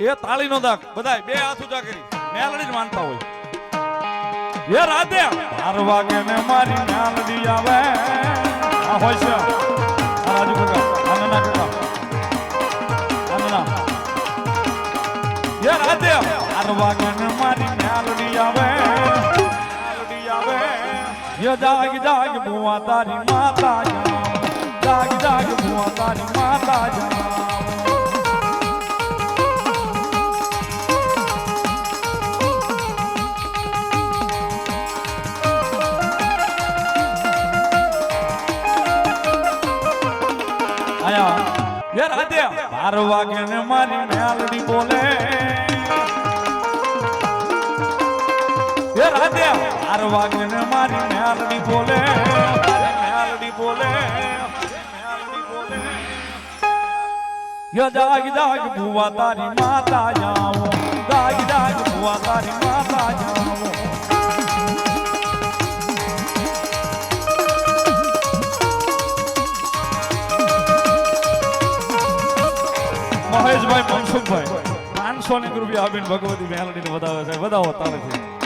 એ તાળીનો દાગ. બધાય બે હાથ ઊંચા કરી. મેલડી જ માનતા હોય. એ રાધે. બાર વાગે ને મારી મેલડી આવે. આ હોય છે. રાજુ કાકા આનંદના કાકા આનંદના એ રાધે. બાર વાગે ને મારી મેલડી આવે. મેલડી આવે. એ જાગ જાગ બુવા તારી માતા જા જાગ જાગ બુવા તારી માતા જામ રાધે બાર વાગે ને મારી મેલડી બોલે. એ રાધે બાર વાગે ને મારી મેલડી બોલે. મેલડી બોલે. ય જાગ જાગ ભુવા તારી માતા જાઓ. જાગ જાગ ભુવા તારી માતા જાઓ. પાંચસો ની આપીને ભગવતી મેલડીને વધાવે છે. વધાવો તારે છે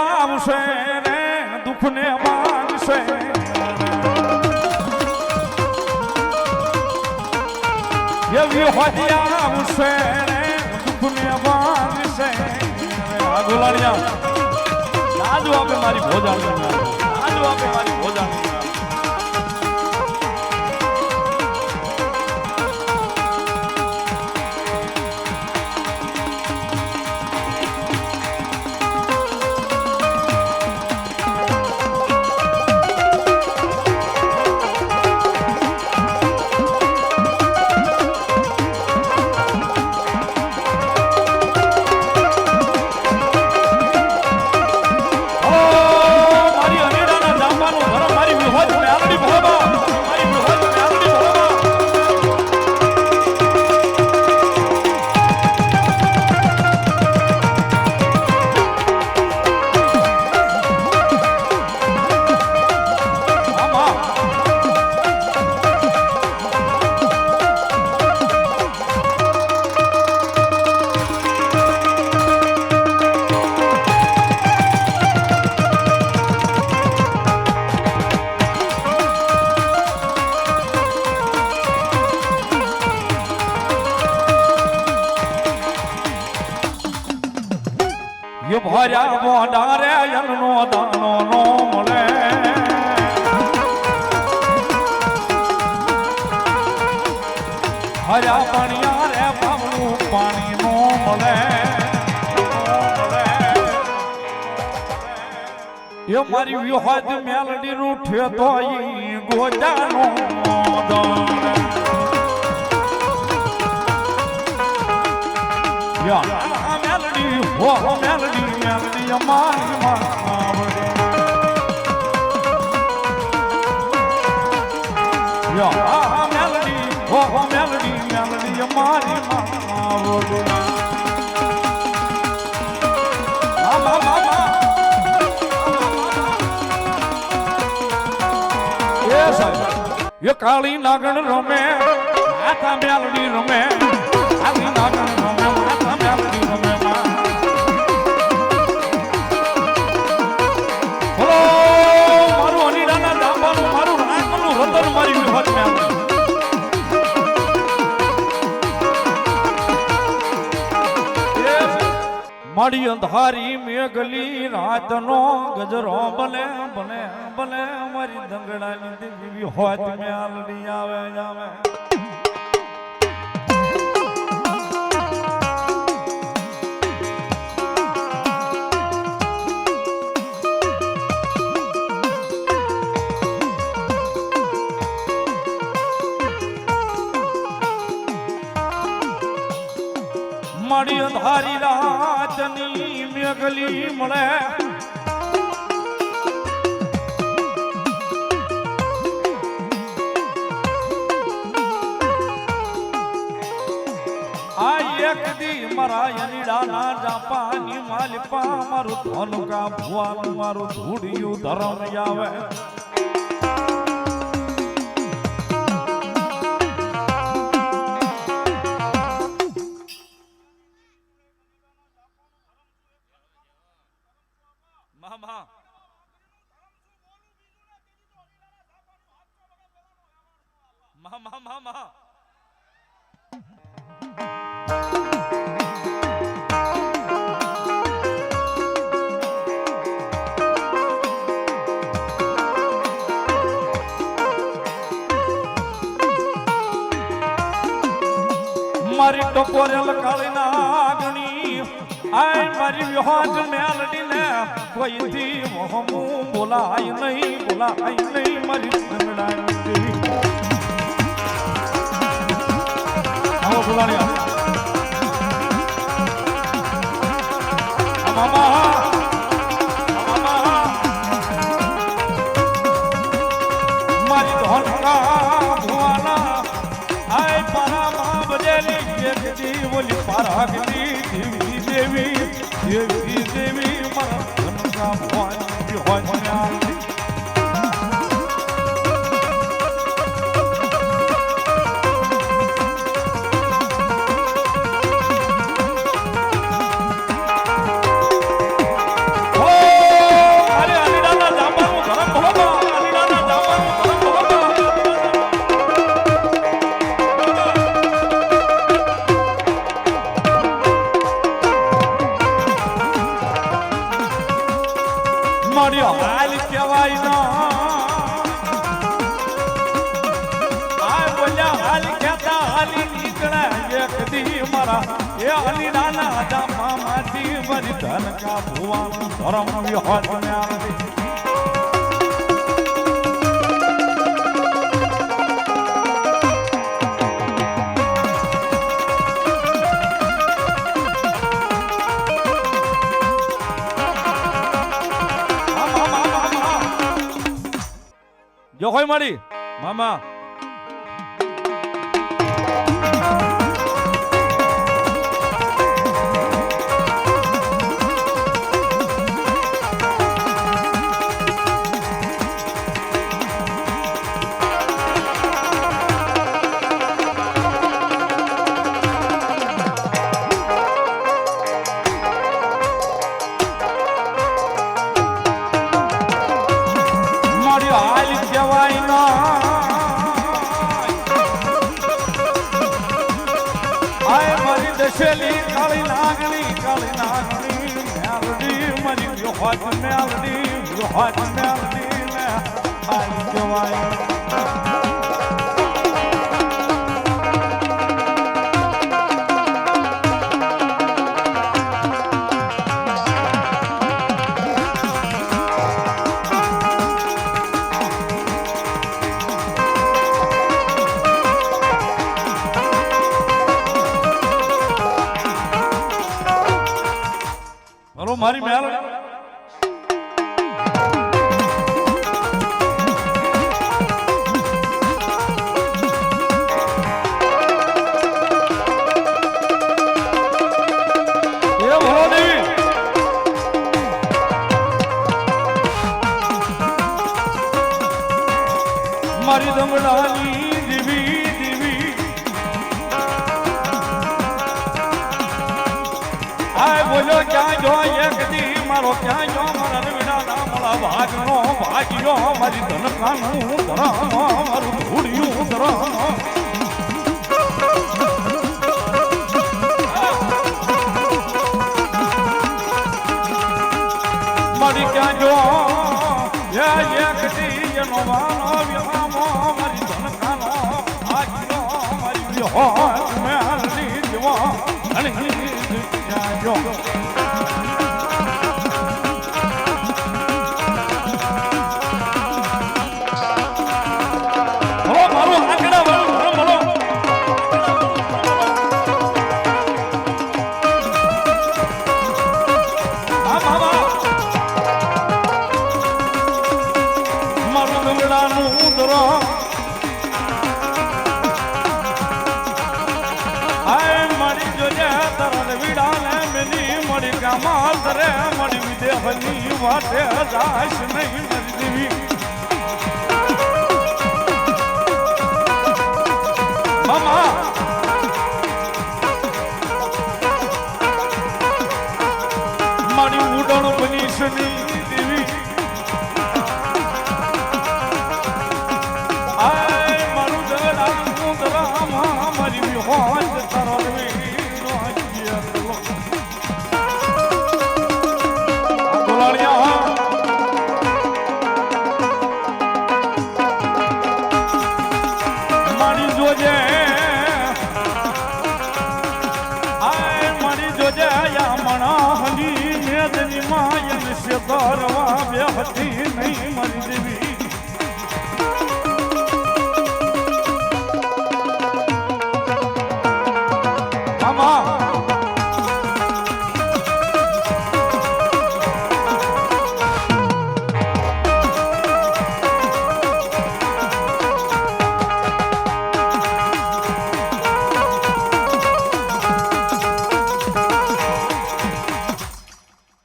આવશે રે દુઃખને માંગશે એવી હોય આવશે રે દુઃખને માંગશે આ ગુલાડિયા લાજુ આપે મારી ભોજાણી લાજુ આપે મારી ભર્યા મોઢા રે યનનો દાનો નો મળે હર્યા પાણીયા રે પાવનું પાણી નો મળે. એ મારી વિહોદ મેલડી રૂઠે તો ગોજાનો દાણ આ મેલડી મેલડી અમારી માવડે યા મેલડી હો હો મેલડી મેલડી અમારી માવડે કાળી નાગણ રમે માથા મેલડી રમે કાળી નાગણ મારી અંધારી મેઘલી, રાતનો ગજરો બને બને બને મારી દંગડાની દેવી હોત મેલડી આવે આવે. મળે મારા યનીડાના જાપાની માલિપા મારું ધોનકા ભુવાનું મારું ધૂળિયું ધરમ આવે મામા મામા મારી ટકોરેલ કાળીના આગણી આય મારી વિહોજ મેલડીને, કોઈથી મોહમું બોલાય નહીં બોલાય નહીં મારી બોલાણી મામા દી બોલી પારાગલી દેવી દેવી દેવી દેવી મારા ધોનકા ભુવાની હોય દી એ હાલી નાના મામાજી મારી ધનકા ભુવાનું ધરમ વિહોત ને જોખોઈ મામા, મામા, મારી વિહોત મેલડી વિહોત મેલડી ને હાલ કહેવાય મારી મેલડી ભાગ્યો મારી ધનકાનું ધરામ મારું ધૂળિયું ધરામ મારી ક્યાં જો એ એક દી એનો વાલો વિહામો મારી ધનકાનો ભાગ્યો મારી વિહોત મેં જો નું ઉદરો મારી જોજે તરત વિડાને મિલી મળી ગામાલ રે મળી વિદેહની વાટે જાશ નહીં મરી દેવી ઉડણ બની સુની હતી નહીં મરી દેવી